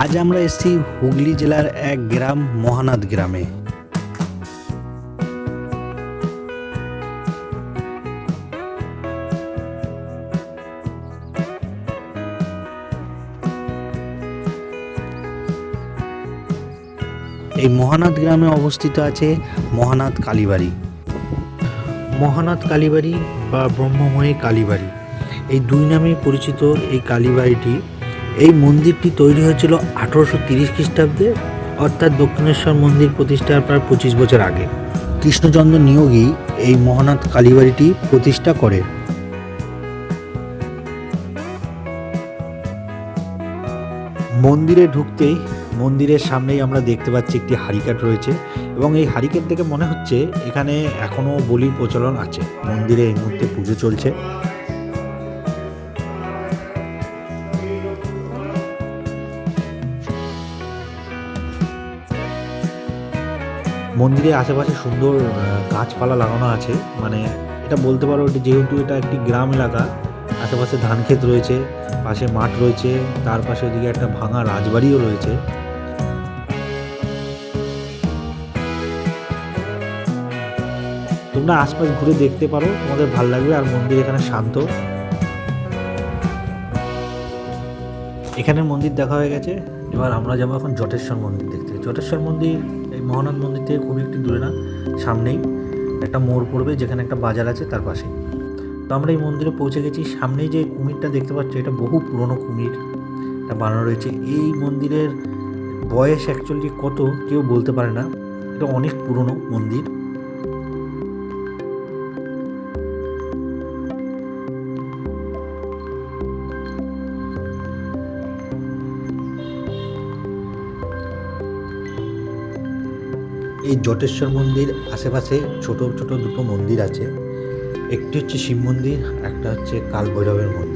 আজ আমরা এসেছি হুগলি জেলার এক গ্রাম, মহানাদ গ্রামে। এই মহানাদ গ্রামে অবস্থিত আছে মহানাদ কালীবাড়ি। মহানাদ কালীবাড়ি বা ব্রহ্মময়ী কালীবাড়ি। এই দুই নামে পরিচিত এই কালীবাড়িটি। এই মন্দিরটি তৈরি হয়েছিল আঠারোশো তিরিশ খ্রিস্টাব্দে, অর্থাৎ দক্ষিণেশ্বর মন্দির প্রতিষ্ঠার প্রায় পঁচিশ বছর আগে। কৃষ্ণচন্দ্র নিয়োগী এই মহানাথ কালীবাড়িটি প্রতিষ্ঠা করে মন্দিরে ঢুকতেই মন্দিরের সামনেই আমরা দেখতে পাচ্ছি একটি হারিকেট রয়েছে এবং এই হারিকেট দেখে মনে হচ্ছে এখানে এখনও বলির প্রচলন আছে। মন্দিরে এই মুহূর্তে পুজো চলছে। মন্দিরের আশেপাশে সুন্দর গাছপালা লাগানো আছে। মানে এটা বলতে পারো যেহেতু এটা একটি গ্রাম এলাকা, আশেপাশে ধান ক্ষেত রয়েছে, পাশে মাঠ রয়েছে, তার পাশে ওদিকে একটা ভাঙা রাজবাড়িও রয়েছে। তোমরা আশপাশ ঘুরে দেখতে পারো, তোমাদের ভালো লাগবে আর মন্দির এখানে শান্ত। এখানে মন্দির দেখা হয়ে গেছে। এবার আমরা যাব এখন জটেশ্বর মন্দির দেখতে। জটেশ্বর মন্দির, এই মহানাথ মন্দির থেকে খুব একটু দূরে না, সামনেই। একটা মোড় পড়বে যেখানে একটা বাজার আছে তার পাশে তো আমরা এই মন্দিরে পৌঁছে গেছি। সামনেই যে কুমিরটা দেখতে পাচ্ছ, এটা বহু পুরনো কুমির। এটা বানানো রয়েছে। এই মন্দিরের বয়স অ্যাকচুয়ালি কত, কেউ বলতে পারে না। এটা অনেক পুরনো মন্দির। এই জটেশ্বর মন্দির আশেপাশে ছোট ছোট দুটো মন্দির আছে। একটি হচ্ছে শিব মন্দির একটা হচ্ছে কাল ভৈরবের মন্দির।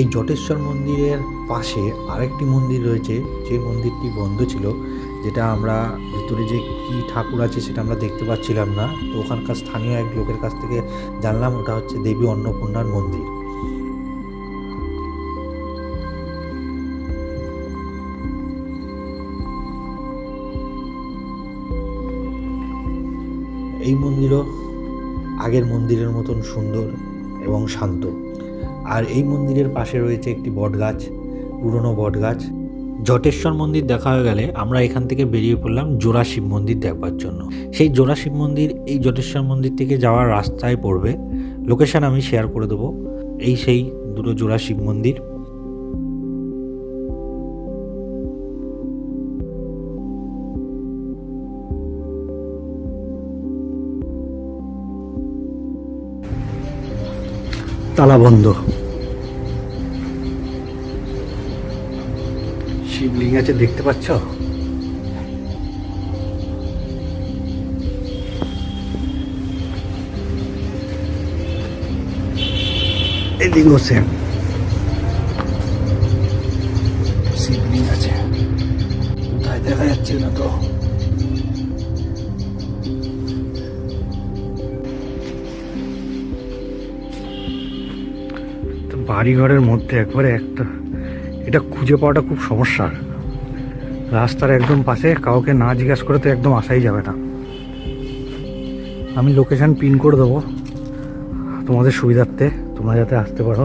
এই জটেশ্বর মন্দিরের পাশে আরেকটি মন্দির রয়েছে, যে মন্দিরটি বন্ধ ছিল, যেটা আমরা ভিতরে যে কী ঠাকুর আছে সেটা আমরা দেখতে পাচ্ছিলাম না। তো ওখানকার স্থানীয় এক লোকের কাছ থেকে জানলাম, ওটা হচ্ছে দেবী অন্নপূর্ণার মন্দির। এই মন্দিরও আগের মন্দিরের মতন সুন্দর এবং শান্ত। আর এই মন্দিরের পাশে রয়েছে একটি বটগাছ, পুরনো বটগাছ। জটেশ্বর মন্দির দেখা হয়ে গেলে আমরা এখান থেকে বেরিয়ে পড়লাম জোড়া শিব মন্দির দেখবার জন্য। সেই জোড়া শিব মন্দির, এই জটেশ্বর মন্দির থেকে যাওয়ার রাস্তায় পড়বে। লোকেশান আমি শেয়ার করে দেবো। এই সেই দুটো জোড়া শিব মন্দির। তালা বন্ধ শিবলিঙ্গ আছে, দেখতে পাচ্ছ? এদিকেও সেম। শিবলিঙ্গ আছে। কোথায় দেখা যাচ্ছে না তো? বাড়িঘরের মধ্যে একবারে একটা, এটা খুঁজে পাওয়াটা খুব সমস্যার রাস্তার একদম পাশে কাউকে না জিজ্ঞাসা করে তো একদম আসাই যাবে না। আমি লোকেশান পিন করে দেবো তোমাদের সুবিধার্থে, তোমরা যাতে আসতে পারো।